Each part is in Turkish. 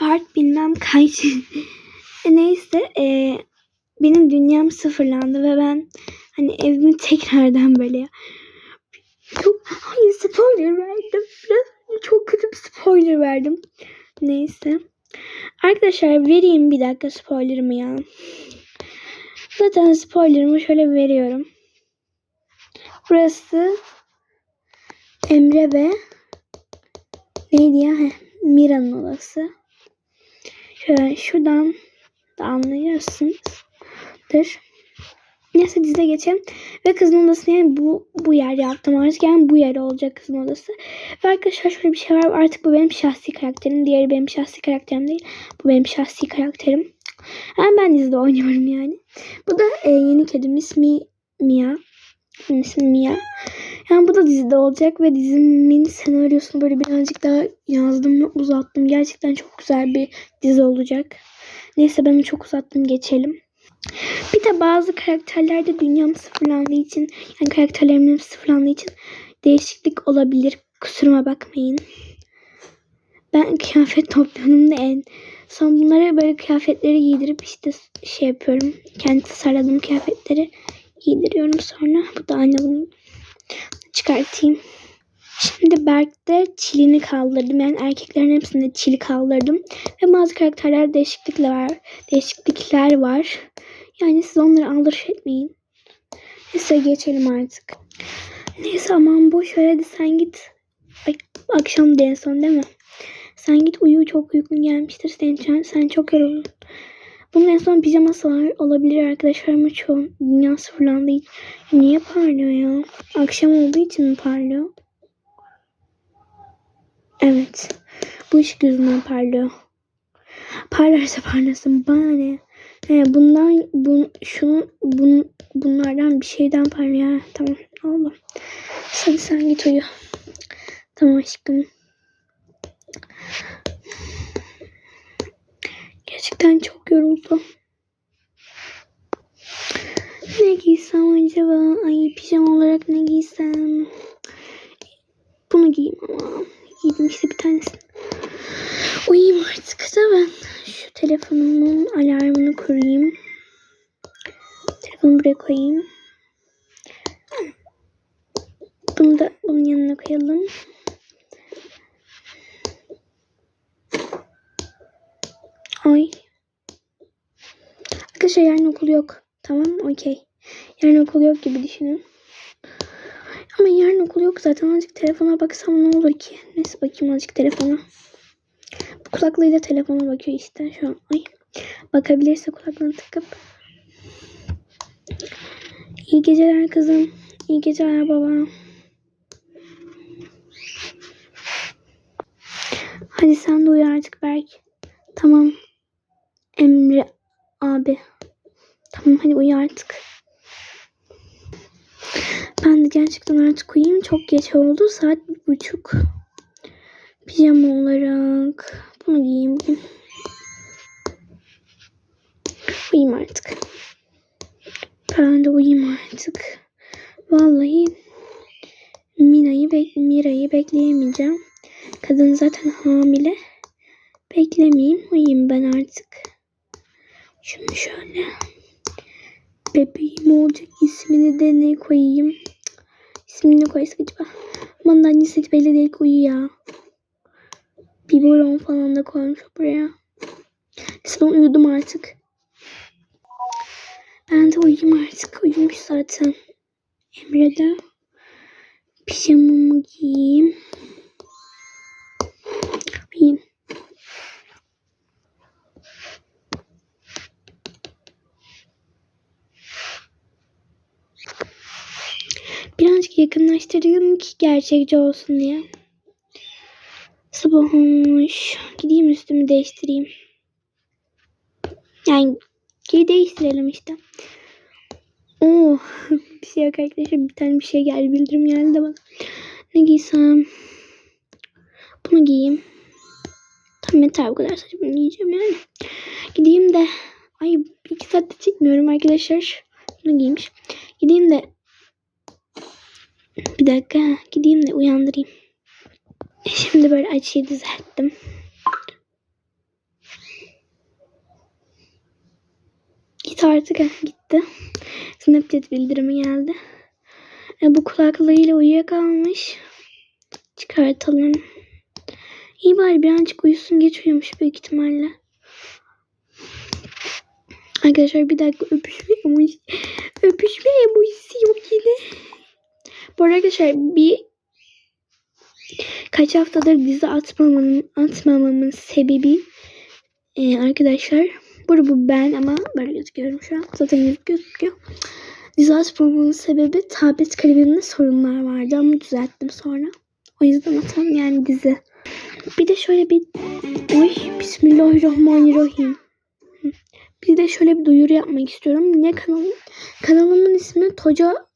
part bilmem kaç. E, Neyse e, benim dünyam sıfırlandı ve ben hani evimi tekrardan böyle çok hayır spoiler verdim. Biraz çok kötü bir spoiler verdim. Neyse. Arkadaşlar vereyim bir dakika spoilerımı ya. Zaten spoilerımı şöyle veriyorum. Burası Emre ve neydi ya? Mira'nın odası. Şöyle şuradan da anlıyorsunuzdur. Neyse dize geçelim. Ve kızın odası yani bu, bu yer yaptım artık. Yani bu yer olacak kızın odası. Ve arkadaşlar şöyle bir şey var. Artık bu benim şahsi karakterim. Diğeri benim şahsi karakterim değil. Bu benim şahsi karakterim. Yani ben dizide oynuyorum yani. Bu da e, yeni kedim ismi Mia. Onun ismi Mia. Yani bu da dizide olacak ve dizimin senaryosunu böyle birazcık daha yazdım ve uzattım. Gerçekten çok güzel bir dizi olacak. Neyse ben çok uzattım geçelim. Bir de bazı karakterlerde dünyam sıfırlandığı için yani karakterlerimin sıfırlandığı için değişiklik olabilir. Kusuruma bakmayın. Ben kıyafet topluyorum da en son bunlara böyle kıyafetleri giydirip işte şey yapıyorum. Kendi tasarladığım kıyafetleri giydiriyorum sonra. Bu da anne bunu çıkartayım. Şimdi Berk'te çilini kaldırdım. Yani erkeklerin hepsinde çili kaldırdım. Ve bazı karakterler değişiklikler var. Değişiklikler var. Yani siz onları aldırış etmeyin. Neyse geçelim artık. Neyse aman boş ver hadi sen git. Ay, akşam en son değil mi? Sen git uyu çok uykun gelmiştir. Sen, sen çok yoruldun. Bunun en son pijaması var. Olabilir arkadaşlar ama çoğu dünya sıfırlandığı için. Niye parlıyor ya? Akşam olduğu için mi parlıyor? Evet. Bu ışık yüzünden parlıyor. Parlarsa parlasın. Bana ne? He, bundan bun, şunu bun, bunlardan bir şeyden parlıyor. Tamam oldu. Hadi sen git uyu. Tamam aşkım. Gerçekten çok yoruldum. Ne giysem acaba? Ay pijama olarak ne giysem? Bunu giyeyim ama. Giydim işte bir tanesini. Uyuyayım artık da ben. Şu telefonumun alarmını kurayım. Telefonu buraya koyayım. Bunu da bunun yanına koyalım. Ay. Arkadaşlar yarın okul yok. Tamam okey. Yarın okul yok gibi düşünün. Ama yarın okul yok zaten. Azıcık telefona baksam ne olur ki? Neyse bakayım azıcık telefona. Bu kulaklığıyla telefona bakıyor işte şu an. Ay. Bakabilirse kulaklığını takıp. İyi geceler kızım. İyi geceler baba. Hadi sen de uyu artık Berk. Tamam. Emre abi. Tamam hadi uyu artık. Ben de gerçekten artık uyuyayım. Çok geç oldu. Saat bir buçuk. Pijama olarak bunu giyeyim bugün. Uyuyayım artık. Ben de uyuyayım artık. Vallahi Mina'yı bek Mira'yı bekleyemeyeceğim. Kadın zaten hamile. Beklemeyeyim. Uyuyayım ben artık. Şunu şöyle. Bebeğim olacak. ismini de ne koyayım? İsmini koysak acaba? Aman belli değil ki uyu ya. Biberon falan da koymuş buraya. Neyse uyudum artık. Ben de uyuyayım artık. Uyumuş zaten. Emre de pijamamı giyeyim. Uyuyayım. Yakınlaştırıyorum ki gerçekçi olsun diye. Sabah olmuş. Gideyim üstümü değiştireyim. Yani giy değiştirelim işte. Oo, bir şey yok arkadaşlar. Bir tane bir şey geldi. Bildirim geldi de bana. Ne giysem? Bunu giyeyim. Tam yeter bu kadar bunu giyeceğim yani. Gideyim de. Ay iki saatte çekmiyorum arkadaşlar. Bunu giymiş. Gideyim de. Bir dakika gideyim de uyandırayım. Şimdi böyle açıyı düzelttim. Git artık gitti. Snapchat bildirimi geldi. E, bu kulaklığıyla uyuyakalmış. Çıkartalım. İyi bari birazcık uyusun geç uyumuş büyük ihtimalle. Arkadaşlar bir dakika öpüşme emojisi. Öpüşme emojisi yok yine. Bu arada arkadaşlar bir kaç haftadır dizi atmamamın, atmamamın sebebi e, arkadaşlar burada bu ben ama böyle gözüküyorum şu an. Zaten gözüküyor. Dizi atmamamın sebebi tablet kalemimde sorunlar vardı ama düzelttim sonra. O yüzden atam yani dizi. Bir de şöyle bir Uy Bismillahirrahmanirrahim. Bir de şöyle bir duyuru yapmak istiyorum. Ne kanalım? Kanalımın ismi Toca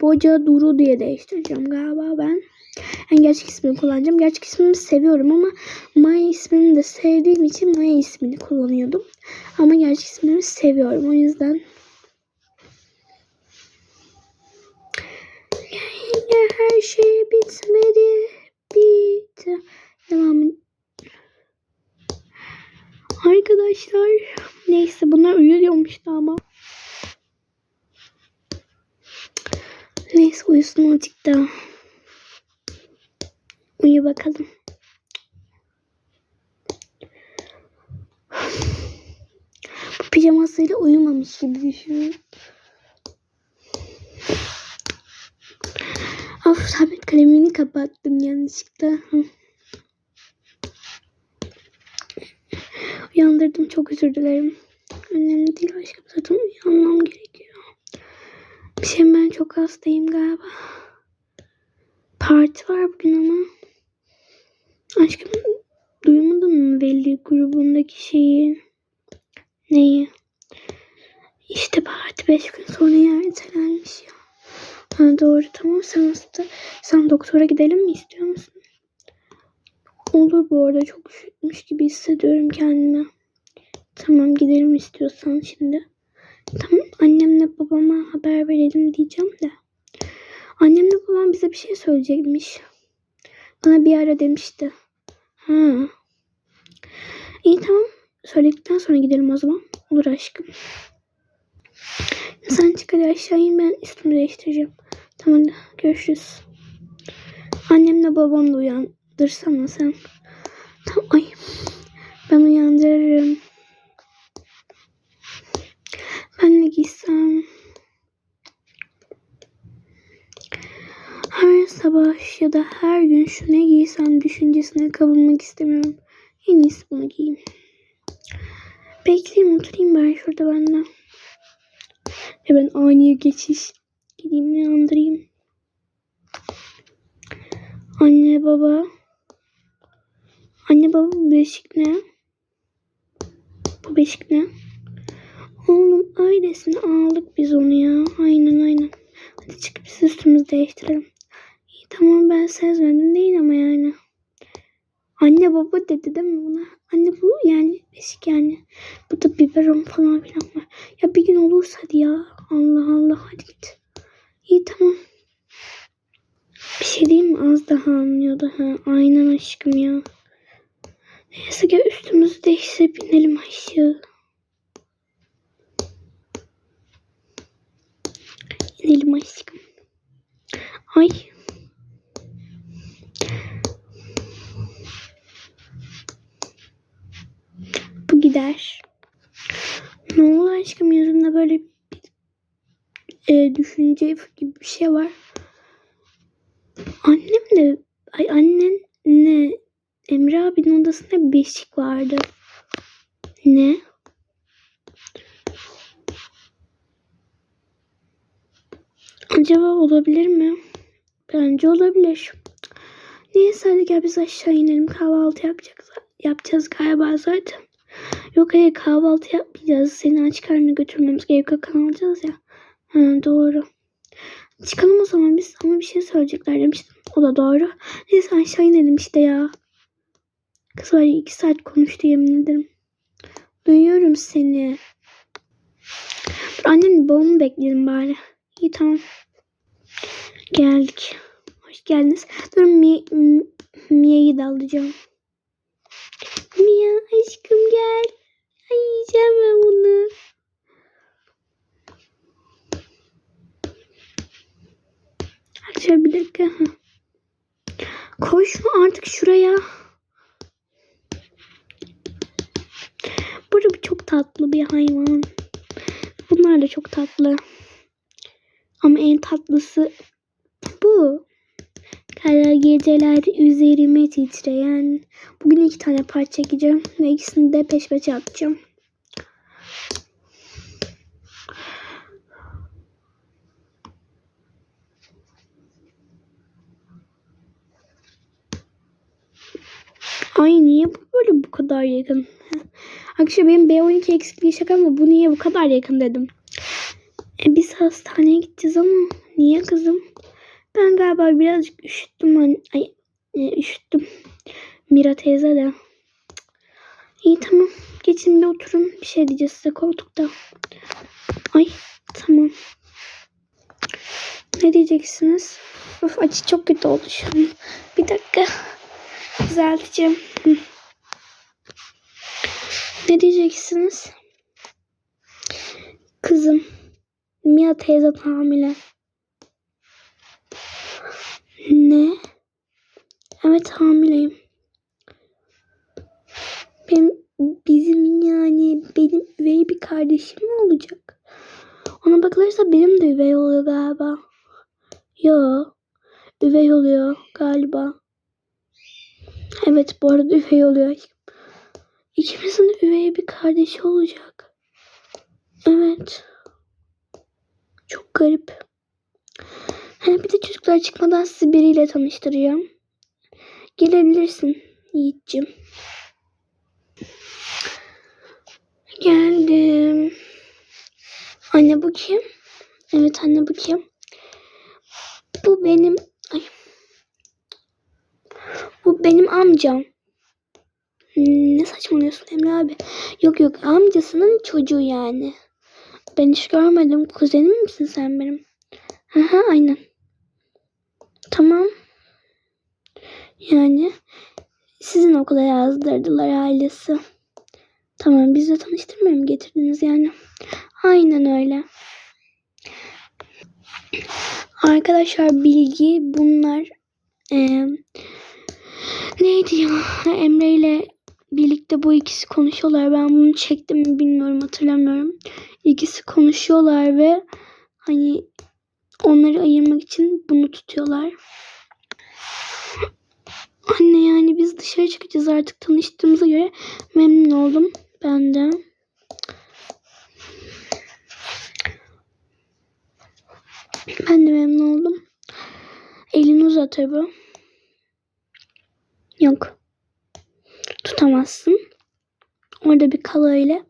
Boca Duru diye değiştireceğim galiba ben. Yani gerçek ismini kullanacağım. Gerçek ismimi seviyorum ama Maya ismini de sevdiğim için Maya ismini kullanıyordum. Ama gerçek ismimi seviyorum. O yüzden Ya her şey bitmedi. Bitti. Devam Arkadaşlar neyse bunlar uyuyormuştu ama. Neyse uyusun azıcık daha. Uyu bakalım. Bu pijamasıyla uyumamış gibi düşünüyorum. Of tablet kalemini kapattım yanlışlıkla. Uyandırdım çok özür dilerim. Önemli değil aşkım zaten uyanmam gerekiyor. Şey ben çok hastayım galiba. Parti var bugün ama. Aşkım duymadın mı Veli grubundaki şeyi? Neyi? İşte parti 5 gün sonra ertelenmiş ya. Ha, doğru tamam sen hasta. Sen doktora gidelim mi istiyor musun? Olur bu arada çok üşütmüş gibi hissediyorum kendimi. Tamam gidelim istiyorsan şimdi. Tamam annemle babama haber verelim diyeceğim de. Annemle babam bize bir şey söyleyecekmiş. Bana bir ara demişti. Ha. İyi tamam. Söyledikten sonra gidelim o zaman. Olur aşkım. Sen çık hadi aşağı in ben üstümü değiştireceğim. Tamam hadi görüşürüz. Annemle babam da uyandırsana sen. Tamam ay. Ben uyandırırım. Ben ne giysem? Her sabah ya da gün şu ne giysem düşüncesine kapılmak istemiyorum. En iyisi bunu giyeyim. Bekleyeyim oturayım ben şurada ben de. Hemen ani geçiş. Gideyim uyandırayım. Anne baba. Anne baba bu beşik ne? Bu beşik ne? Oğlum öylesine aldık biz onu ya. Aynen aynen. Hadi çıkıp biz üstümüzü değiştirelim. Tamam ben sezmedim değil ama yani. Anne baba dedi değil mi buna? Anne bu yani beşik yani. Bu da biberon falan filan var. Ya bir gün olursa hadi ya. Allah Allah hadi git. İyi tamam. Bir şey diyeyim mi? Az daha anlıyordu. Ha, aynen aşkım ya. Neyse gel üstümüzü değiştirip inelim aşağı. İnelim aşkım. Ay. Bu gider. Ne oldu aşkım yüzünde böyle bir e, düşünce gibi bir şey var. Annem de ay annen ne Emre abinin odasında beşik vardı. Ne? Acaba olabilir mi? Bence olabilir. Neyse hadi gel biz aşağı inelim. Kahvaltı yapacağız, yapacağız galiba zaten. Yok hayır kahvaltı yapmayacağız. Seni aç karnına götürmemiz gerekiyor. Kalacağız ya. Ha, doğru. Çıkalım o zaman biz ama bir şey söyleyecekler demiştim. O da doğru. Neyse aşağı inelim işte ya. Kız var ya iki saat konuştu yemin ederim. Duyuyorum seni. Dur annemle babamı bekleyelim bari. İyi tamam. Geldik. Hoş geldiniz. Dur Mi Mi- Mia'yı da alacağım aşkım ya. Aşkım gel. Ay yiyeceğim ben bunu. Arkadaşlar bir dakika. Koşma artık şuraya. Burada çok tatlı bir hayvan. Bunlar da çok tatlı. Ama en tatlısı bu. Kara geceler üzerime titreyen. Bugün iki tane part çekeceğim. Ve ikisini de peş peşe atacağım. Ay niye bu böyle bu kadar yakın? Arkadaşlar benim B12 eksikliği şaka ama bu niye bu kadar yakın dedim. E, biz hastaneye gideceğiz ama niye kızım? Ben galiba birazcık üşüttüm. Ay e, üşüttüm. Mira teyze de. İyi tamam. Geçin bir oturun. Bir şey diyeceğiz size koltukta. Ay tamam. Ne diyeceksiniz? Of acı çok kötü oldu şu an. Bir dakika. Düzelteceğim. Ne diyeceksiniz? Kızım. Mia teyze hamile. Ne? Evet hamileyim. Benim, bizim yani benim üvey bir kardeşim mi olacak? Ona bakılırsa benim de üvey oluyor galiba. Yo. Üvey oluyor galiba. Evet bu arada üvey oluyor. İkimizin de üvey bir kardeşi olacak. Evet. Çok garip. Ha, bir de çocuklar çıkmadan sizi biriyle tanıştıracağım. Gelebilirsin Yiğit'ciğim. Geldim. Anne bu kim? Evet anne bu kim? Bu benim... Ay. Bu benim amcam. Ne saçmalıyorsun Emre abi? Yok yok amcasının çocuğu yani. Ben hiç görmedim. Kuzenim misin sen benim? Aha aynen. Tamam. Yani sizin okula yazdırdılar ailesi. Tamam bizle tanıştırmaya mı getirdiniz yani? Aynen öyle. Arkadaşlar bilgi bunlar. Ee, neydi ya? Emre ile birlikte bu ikisi konuşuyorlar. Ben bunu çektim mi bilmiyorum hatırlamıyorum. İkisi konuşuyorlar ve hani onları ayırmak için bunu tutuyorlar. Anne yani biz dışarı çıkacağız artık tanıştığımıza göre memnun oldum. Ben de. Ben de memnun oldum. Elini uzat bu. Yok. Tutamazsın. Orada bir kala öyle.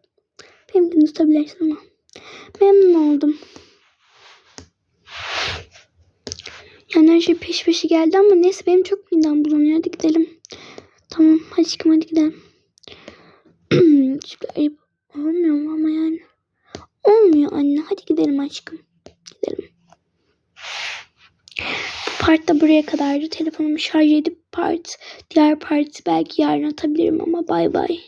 Benimkini tutabilirsin ama. Memnun oldum. Yani her şey peş peşe geldi ama neyse benim çok midem bulanıyor. Hadi gidelim. Tamam aşkım hadi gidelim. Çünkü ayıp olmuyor mu ama yani. Olmuyor anne. Hadi gidelim aşkım. Gidelim. Bu part da buraya kadardı. Telefonumu şarj edip part, diğer parti belki yarın atabilirim ama bay bay.